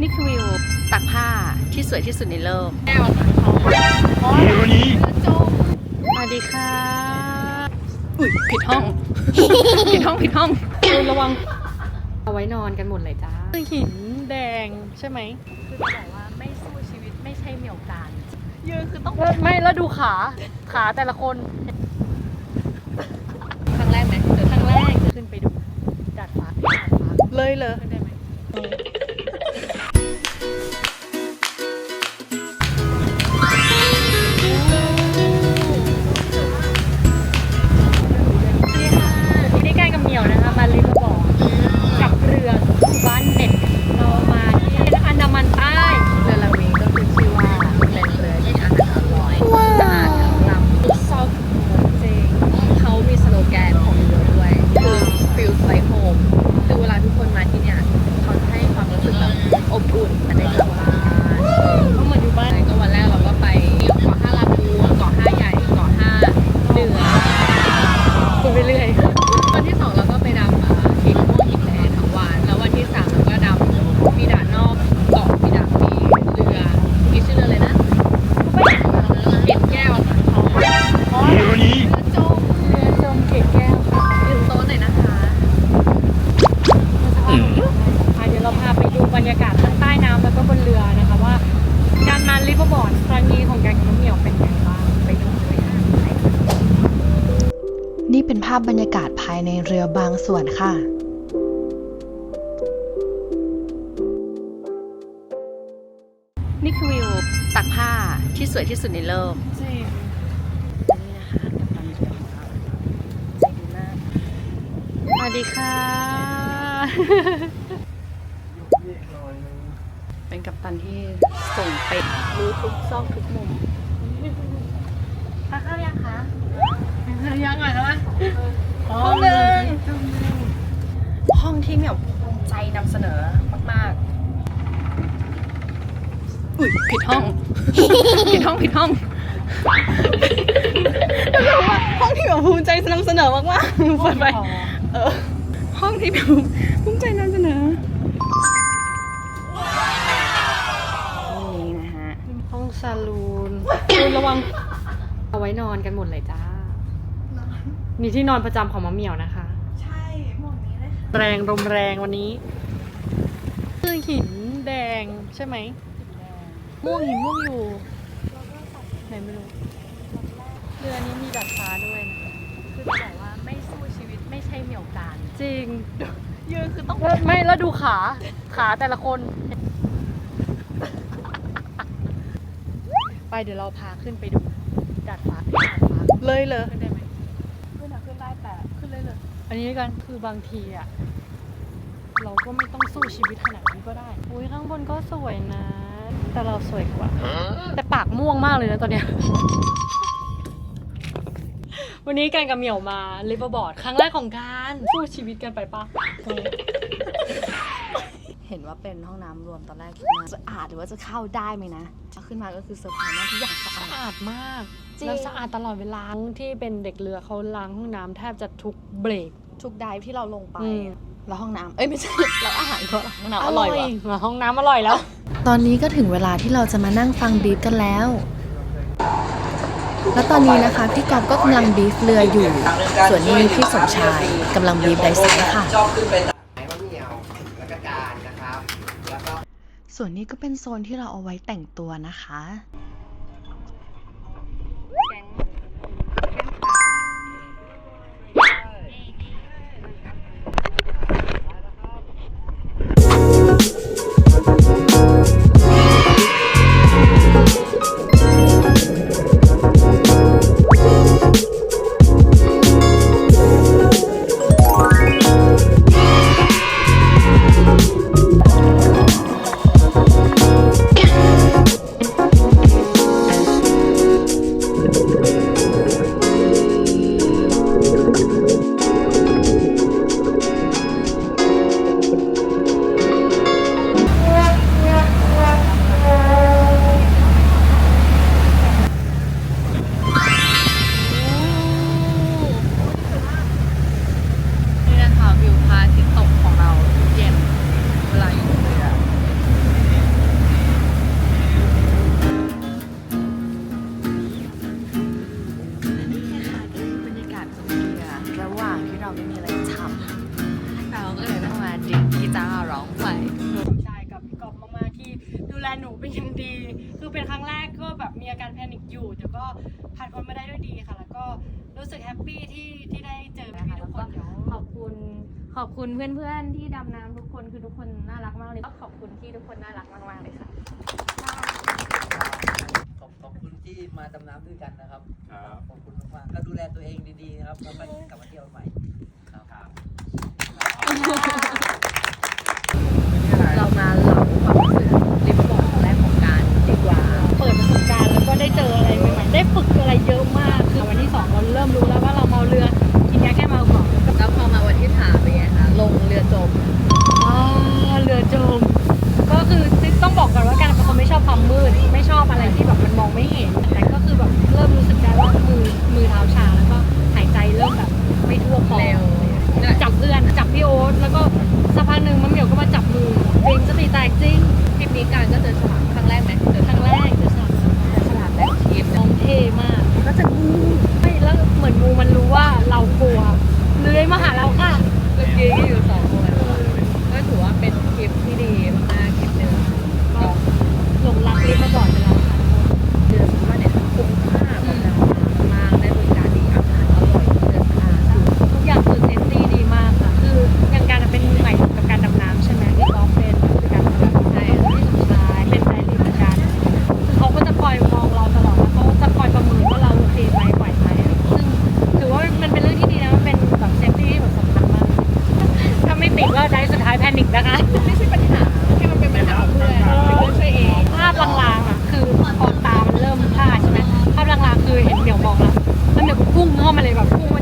นี่คือวิวตักผ้าที่สวยที่สุดในโลกแก้วค่ะสวัสดีค่ะ อุ้ยผิดห้อง ผิดห้องผิดห้องคุณระวัง เอาไว้นอนกันหมดเลยจ้าหินแดงใช่ไหมคือจะบอกว่าไม่สู้ชีวิตไม่ใช่เหมี่ยวกานยืนคือต้องไม่แล้วดูขา ขาแต่ละคนครั้งแรกไหมเดี๋ยวครั้งแรกจะขึ้นไปดูดาดฟ้าดาดฟ้าเลยเลยขึ้นได้ไหม ผม เป็นภาพบรรยากาศภายในเรือบางส่วนค่ะนี่คือวิวตักผ้าที่สวยที่สุดในโลกจริงนี่นะคะกัปตันเรือของเราใจดีมากสวัสดีค่ะ เป็นกัปตันที่ส่งเป็ดรู้ทุกซอกทุกมุม ทานข้าวยังคะยังอะฮะ ห้องหนึ่ง ห้องที่เหมียวภูมิใจนำเสนอมากๆ อุ้ย ผิดห้อง ผิดห้องผิดห้องรู้ว่าห้องที่เหมียวภูมิใจนำเสนอมากๆเปิดไปเออห้องที่เหมียวภูมิใจนำเสนอห้องนี้นะฮะห้องซาลูนคุณระวังเอาไว้นอนกันหมดเลยจ้า นี่ที่นอนประจำของมะเหมียวนะคะ ใช่หมดนี้เลยค่ะแรงลมแรงวันนี้ คือหินแดงใช่ไหม ม่วงหินม่วงอยู่ไหนไม่รู้เรือนี้มีดาดฟ้าด้วยนะคือจะบอกว่าไม่สู้ชีวิตไม่ใช่เหมียวกานจริงยืนคือต้องแล้วไม่แล้วดูขาขาแต่ละคน ไปเดี๋ยวเราพาขึ้นไปดูดาดฟ้าดาดฟ้าเลยเลยขึ้นได้ไหมขึ้นอะขึ้นได้แต่ขึ้นเลยเลยอันนี้กันคือบางทีอะเราก็ไม่ต้องสู้ชีวิตขนาดนี้ก็ได้อุ้ยข้างบนก็สวยนะ แต่เราสวยกว่า แต่ปากม่วงมากเลยนะตอนเนี้ย วันนี้การกับเหมียวมาลิฟต์บอร์ดครั้งแรกของการสู้ชีวิตกันไปปะเห็นว่าเป็นห้องน้ำรวมตอนแรกคิดว่าจะอาดหรือว่าจะเข้าได้ไหมนะขึ้นมาก็คือเซอร์ไพรส์มากทุกอย่างสะอาสะดอาดมากจริงแล้วสะอาดตลอดเวลาที่เป็นเด็กเรือเขาล้างห้องน้ำแทบจะทุกเบรกทุกไดฟ์ที่เราลงไปอืมแล้วห้องน้ำเอ้ยไม่ใช่แล้วอาหารก็ห้องน้ำอร่อยว่ะเหรอห้องน้ำอร่อยแล้ว ตอนนี้ก็ถึงเวลาที่เราจะมานั่งฟังบีฟกันแล้ว และตอนนี้นะคะพี่กอบก็กำลังบีฟเรืออยู่ ส่วนนี้พี่สมชายกำลังบีฟไดไซน์ค่ะชอบขึ้นไปไหนมะเหนียวแล้วก็จานนะครับส่วนนี้ก็เป็นโซนที่เราเอาไว้แต่งตัวนะคะ ร้องไปใจกับพี่กอบมากๆที่ดูแลหนูเป็นอย่างดี คือเป็นครั้งแรกก็แบบมีอาการแพนิคอยู่แต่ก็ผ่านพ้นมาได้ด้วยดีค่ะ แล้วก็รู้สึกแฮปปี้ที่ที่ได้เจอพี่ทุกคนขอบคุณขอบคุณเพื่อนๆที่ดำน้ำทุกคนคือทุกคนน่ารักมากเลยขอบคุณที่ทุกคนน่ารักมากๆเลยค่ะขอบขอบคุณที่มาดำน้ำด้วยกันนะครับ ครับ ขอบคุณมากๆก็ดูแลตัวเองดีๆนะครับแล้วไปกลับมาเที่ยวใหม่ อ้อมมาเลยแบบพุ่ง